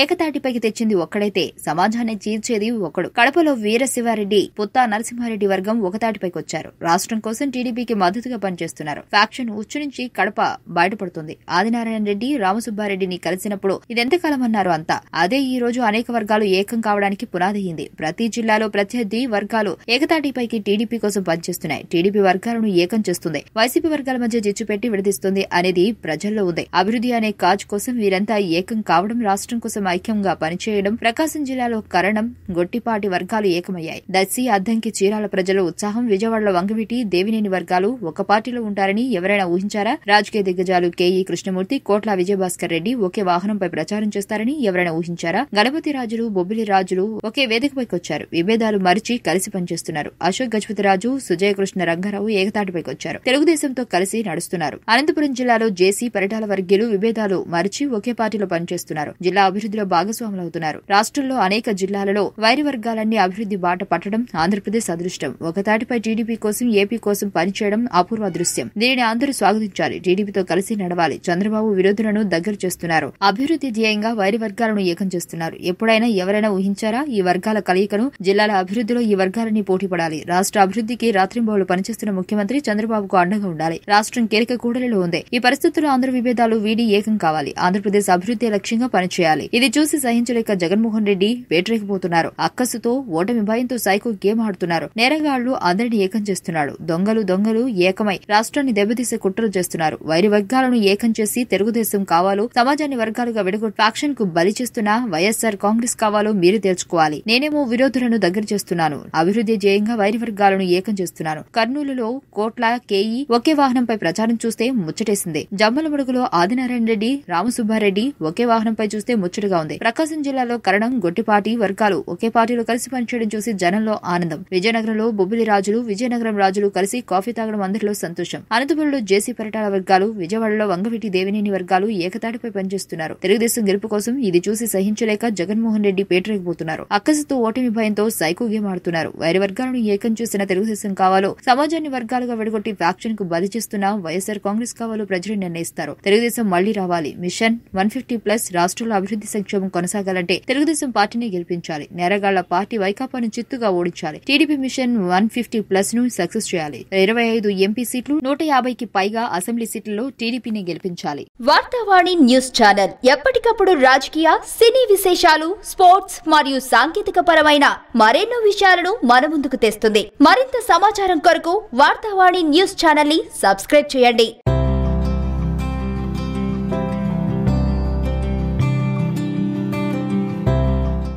ఏకతాటిపైకి తెచ్చింది ఒక్కడైతే. సమాజాన్ని చీల్చేది ఒకడు. కడపలో వీరశివారెడ్డి పుత్తా నరసింహారెడ్డి వర్గం ఒకతాటిపైకి వచ్చారు. రాష్ట్రం కోసం టీడీపీకి మద్దతుగా పనిచేస్తున్నారు. ఫ్యాక్షన్ ఉచ్చు నుంచి కడప బయటపడుతుంది. ఆదినారాయణ రెడ్డి రామసుబ్బారెడ్డిని కలిసినప్పుడు ఇదెంతకాలం అన్నారు అంతా? అదే ఈ రోజు అనేక వర్గాలు ఏకం కావడానికి పునాదయ్యింది. ప్రతి జిల్లాలో ప్రత్యర్థి వర్గాలు ఏకతాటిపైకి టీడీపీ కోసం పనిచేస్తున్నాయి. టీడీపీ వర్గాలను ఏకం చేస్తుంది. వైసీపీ వర్గాల మధ్య జిచ్చు పెట్టి విడదీస్తుంది అనేది ప్రజల్లో ఉంది. అభివృద్ధి అనే కాజ్ కోసం వీరంతా ఏకం కావడం రాష్ట్రం కోసం ఐక్యంగా పనిచేయడం ప్రకాశం జిల్లాలో కరణం గొట్టిపాటి వర్గాలు ఏకమయ్యాయి. దర్శి అద్దంకి చీరాల ప్రజల ఉత్సాహం విజయవాడలో వంగవీటి దేవినేని వర్గాలు ఒక పార్టీలో ఉంటారని ఎవరైనా ఊహించారా? రాజకీయ దిగ్గజాలు కేఈ కృష్ణమూర్తి కోట్ల విజయభాస్కర్ రెడ్డి ఒకే వాహనంపై ప్రచారం చేస్తారని ఎవరైనా ఊహించారా? గణపతి రాజులు బొబ్బిలి రాజులు ఒకే వేదికపైకి వచ్చారు. విభేదాలు మరిచి కలిసి పనిచేస్తున్నారు. అశోక్ గజపతి రాజు సుజయ కృష్ణ రంగారావు ఏకతాటిపైకి వచ్చారు. తెలుగుదేశంతో కలిసి నడుస్తున్నారు. అనంతపురం జిల్లాలో జేసీ పరిటాల వర్గీయులు విభేదాలు మరిచి ఒకే పార్టీలో పనిచేస్తున్నారు. జిల్లా అభివృద్ధిలో భాగస్వాములవుతున్నారు. రాష్ట్రంలో అనేక జిల్లాలలో వైరి వర్గాలన్నీ అభివృద్ధి బాట పట్టడం ఆంధ్రప్రదేశ్ అదృష్టం. ఒకతాటిపై టీడీపీ కోసం ఏపీ కోసం పనిచేయడం అపూర్వ దృశ్యం. దీనిని అందరూ స్వాగతించాలి. టీడీపీతో కలిసి నడవాలి. చంద్రబాబు విరోధులను దగ్గర చేస్తున్నారు. అభివృద్ధి ధ్యేయంగా వైరి వర్గాలను ఏకం చేస్తున్నారు. ఎప్పుడైనా ఎవరైనా ఊహించారా? ఈ వర్గాల కలయికను జిల్లాల అభివృద్ధిలో ఈ వర్గాలని పోటీపడాలి రాష్ట్ర అభివృద్ధికి రాత్రింబౌలు పనిచేస్తున్న ముఖ్యమంత్రి చంద్రబాబుకు అండగా ఉండాలి. రాష్ట్రం కీలక కూడలిలో ఉంది. ఈ పరిస్థితుల్లో ఆంధ్ర విభేదాలు వీడి ఏకం కావాలి. ఆంధ్రప్రదేశ్ అభివృద్ధి లక్ష్యంగా పనిచేయాలి. ఇది చూసి సహించలేక జగన్మోహన్ రెడ్డి వేటరేకపోతున్నారు. అక్కసుతో ఓటమి భయంతో సైకో గేమ్ ఆడుతున్నారు. నేరగాళ్ళు అందరిని ఏకం చేస్తున్నాడు. దొంగలు దొంగలు ఏకమై రాష్ట్రాన్ని దెబ్బతీసే కుట్రలు చేస్తున్నారు. వైరి వర్గాలను ఏకం చేసి తెలుగుదేశం కావాలో సమాజాన్ని వర్గాలుగా విడగొట్టి ఫ్యాక్షన్కు బలి చేస్తున్న వైఎస్ఆర్ కాంగ్రెస్ కావాలో మీరు తెలుసుకోవాలి. నేనేమో విరోధులను దగ్గర చేస్తున్నాను. అభివృద్ధి జయంగా వైరి వర్గాలను ఏకం చేస్తున్నాను. కర్నూలులో కోట్ల కేఈ ఒకే వాహనంపై ప్రచారం చూస్తే ముచ్చటేసింది. జమ్మలమడుగులో ఆదినారాయణ రెడ్డి రామసుబ్బారెడ్డి ఒకే వాహనంపై చూస్తే ముచ్చటగా ఉంది. ప్రకాశం జిల్లాలో కరణం గొట్టిపాటి వర్గాలు ఒకే పార్టీలో కలిసి పనిచేయడం చూసి జనంలో ఆనందం. విజయనగరంలో బొబ్బిలి రాజులు విజయనగరం రాజులు కలిసి కాఫీ తాగడం అందరిలో సంతోషం. అనంతపురంలో జేసీ పరిటాల వర్గాలు విజయవాడలో వంగవీటి దేవినేని వర్గాలు ఏకతాటిపై పనిచేస్తున్నారు. తెలుగుదేశం గెలుపు కోసం ఇది చూసి సహించలేక జగన్మోహన్ రెడ్డి పేటరేకపోతున్నారు అక్కసుతో ఓటమి భయంతో సైకో గేమ్ ఆడుతున్నారు. వైర వర్గాలను ఏకం చేసిన తెలుగుదేశం కావాలో సమాజాన్ని వర్గాలుగా విడగొట్టి ఫ్యాక్షన్కు బలి చేస్తున్న వైఎస్ఆర్ కాంగ్రెస్ కావాలో ప్రజలు నిర్ణయిస్తారు. తెలుగుదేశం మళ్ళీ రావాలి. మిషన్ వన్ ఫిఫ్టీ ప్లస్ రాష్ట్రంలో అభివృద్ధి సంక్షేమం కొనసాగాలంటే తెలుగుదేశం పార్టీని గెలిపించాలి. నేరగాళ్ళ పార్టీ వైకాపాను చిత్తుగా ఓడించాలి. టీడీపీ మిషన్ వన్ ఫిఫ్టీ ప్లస్ను సక్సెస్ చేయాలి. ఇరవై ఐదు ఎంపీ సీట్లు నూట యాభైకి పైగా అసెంబ్లీ సీట్లలో టీడీపీని గెలిపించాలి. వార్తావాణి న్యూస్ ఛానల్ ఎప్పటికప్పుడు రాజకీయ సినీ విశేషాలు స్పోర్ట్స్ మరియు సాంకేతిక పరమైన మరెన్నో విషయాలను మన ముందుకు తెస్తుంది. మరింత సమాచారం కొరకు వార్తావాణి న్యూస్ ఛానల్ని సబ్స్క్రైబ్ చేయండి.